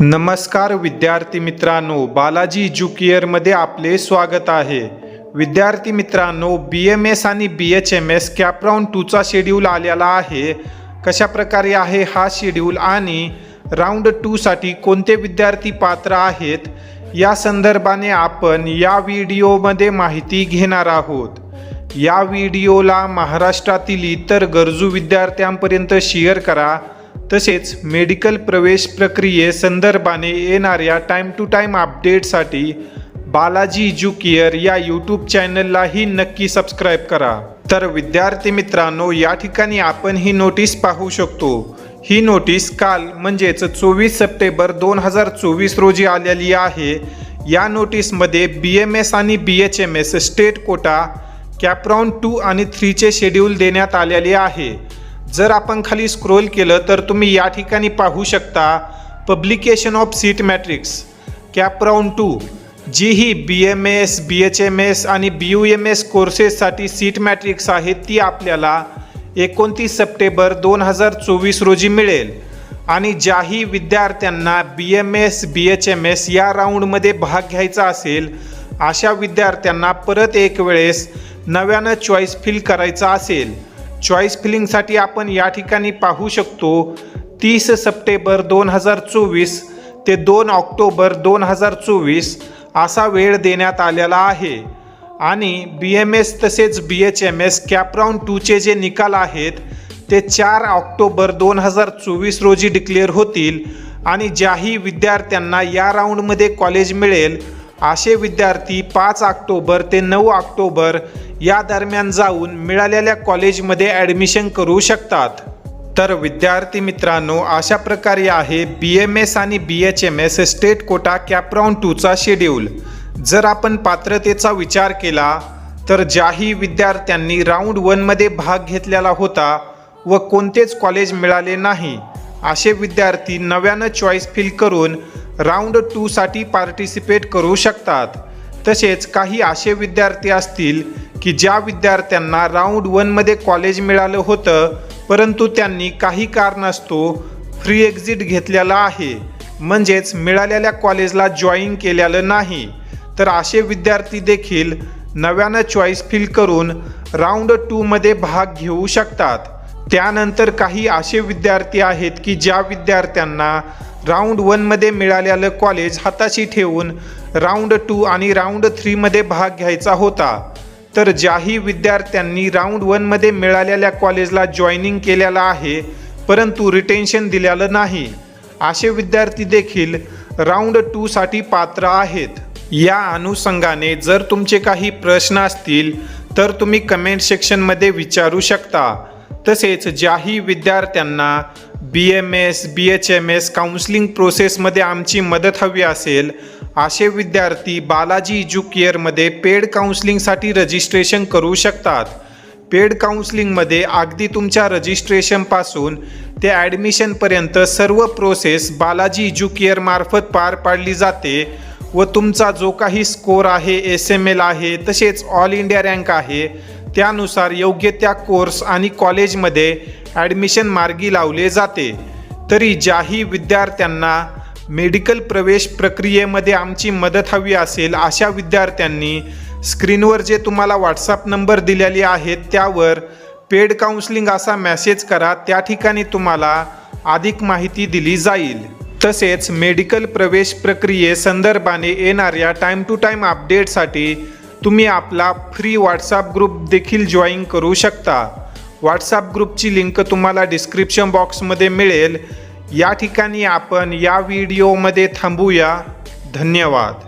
नमस्कार विद्यार्थी मित्रांनो बालाजी एज्युकेअरमध्ये आपले स्वागत आहे. विद्यार्थी मित्रांनो बी एम एस आणि B H M S CAP round टूचा schedule आलेला आहे. कशा प्रकारे आहे हा शेड्यूल आणि राऊंड टूसाठी कोणते विद्यार्थी पात्र आहेत या संदर्भाने आपण या व्हिडिओमध्ये माहिती घेणार आहोत. या व्हिडिओला महाराष्ट्रातील इतर गरजू विद्यार्थ्यांपर्यंत शेअर करा. तसेच मेडिकल प्रवेश प्रक्रिये संदर्भाने येणाऱ्या टाईम टू टाईम अपडेटसाठी बालाजी इज्युकेअर या यूट्यूब चॅनललाही नक्की सबस्क्राईब करा. तर विद्यार्थी मित्रांनो या ठिकाणी आपण ही नोटीस पाहू शकतो. ही नोटीस काल म्हणजेच चोवीस सप्टेंबर दोन हजार चोवीस रोजी आलेली आहे. या नोटीसमध्ये बी एम एस आणि B H M S state quota cap round two आणि थ्रीचे शेड्यूल देण्यात आलेले आहे. जर आपण खाली स्क्रोल केलं तर तुम्ही या ठिकाणी पाहू शकता publication of seat matrix cap round two G he B M S B H M S आणि बी यू एम एस कोर्सेससाठी सीट मॅट्रिक्स आहे ती आपल्याला एकोणतीस सप्टेंबर दोन हजार चोवीस रोजी मिळेल. आणि ज्याही विद्यार्थ्यांना B M S B H M S या राऊंडमध्ये भाग घ्यायचा असेल अशा विद्यार्थ्यांना परत एक वेळेस नव्यानं चॉईस फिल करायचा असेल. चॉईस फिलिंगसाठी आपण या ठिकाणी पाहू शकतो तीस सप्टेंबर दोन हजार चोवीस ते दोन ऑक्टोबर दोन हजार चोवीस असा वेळ देण्यात आलेला आहे. आणि बी एम एस तसेच B H M S CAP round टूचे जे निकाल आहेत ते चार ऑक्टोबर दोन हजार चोवीस रोजी डिक्लेअर होतील. आणि ज्याही विद्यार्थ्यांना या राऊंडमध्ये कॉलेज मिळेल असे विद्यार्थी पाच ऑक्टोबर ते नऊ ऑक्टोबर या दरम्यान जाऊन मिळालेल्या कॉलेजमध्ये ॲडमिशन करू शकतात. तर विद्यार्थी मित्रांनो अशा प्रकारे आहे बी एम एस आणि B H M S state quota CAP round टूचा schedule. जर आपण पात्रतेचा विचार केला तर ज्याही विद्यार्थ्यांनी राऊंड वनमध्ये भाग घेतलेला होता व कोणतेच कॉलेज मिळाले नाही असे विद्यार्थी नव्यानं चॉईस फिल करून राऊंड टूसाठी पार्टिसिपेट करू शकतात. तसेच काही असे विद्यार्थी असतील की ज्या विद्यार्थ्यांना राऊंड वनमध्ये कॉलेज मिळालं होतं परंतु त्यांनी काही कारणास्तव फ्री एक्झिट घेतलेला आहे. म्हणजेच मिळालेल्या कॉलेजला जॉईन केलेलं नाही. तर असे विद्यार्थी देखील नव्यानं चॉईस फिल करून राऊंड टूमध्ये भाग घेऊ शकतात. त्यानंतर काही असे विद्यार्थी आहेत की ज्या विद्यार्थ्यांना राऊंड वनमध्ये मिळालेलं कॉलेज हाताशी ठेवून राऊंड टू आणि राऊंड थ्रीमध्ये भाग घ्यायचा होता. तर ज्याही विद्यार्थ्यांनी राऊंड वनमध्ये मिळालेल्या कॉलेजला जॉईनिंग केलेलं आहे परंतु रिटेन्शन दिलेलं नाही. असे विद्यार्थी देखील राऊंड टूसाठी पात्र आहेत. या अनुषंगाने जर तुमचे काही प्रश्न असतील तर तुम्ही कमेंट सेक्शनमध्ये विचारू शकता. तसेच ज्याही विद्यार्थ्यांना B M S B H M S counselling प्रोसेसमध्ये आमची मदत हवी असेल असे विद्यार्थी बालाजी इज्युकेअरमध्ये पेड काउन्सिलिंगसाठी रजिस्ट्रेशन करू शकतात. पेड काउन्सिलिंगमध्ये अगदी तुमच्या रजिस्ट्रेशनपासून ते ॲडमिशनपर्यंत सर्व प्रोसेस बालाजी इज्युकेअरमार्फत पार पाडली जाते व तुमचा जो काही स्कोर आहे एस एम एल आहे तसेच ऑल इंडिया रँक आहे त्यानुसार योग्य त्या कोर्स आणि कॉलेजमध्ये ॲडमिशन मार्गी लावले जाते. तरी ज्याही विद्यार्थ्यांना मेडिकल प्रवेश प्रक्रियेमध्ये आमची मदत हवी असेल अशा विद्यार्थ्यांनी स्क्रीनवर जे तुम्हाला व्हॉट्सअप नंबर दिलेले आहेत त्यावर पेड काउन्सलिंग असा मेसेज करा. त्या ठिकाणी तुम्हाला अधिक माहिती दिली जाईल. तसेच मेडिकल प्रवेश प्रक्रिये संदर्भाने येणाऱ्या टाईम टू टाईम अपडेटसाठी तुम्ही आपला फ्री व्हॉट्सअप ग्रुप देखील जॉईन करू शकता. व्हॉट्सअप ग्रुपची लिंक तुम्हाला डिस्क्रिप्शन बॉक्समध्ये मिळेल. या ठिकाणी आपण या व्हिडिओमध्ये थांबूया. धन्यवाद.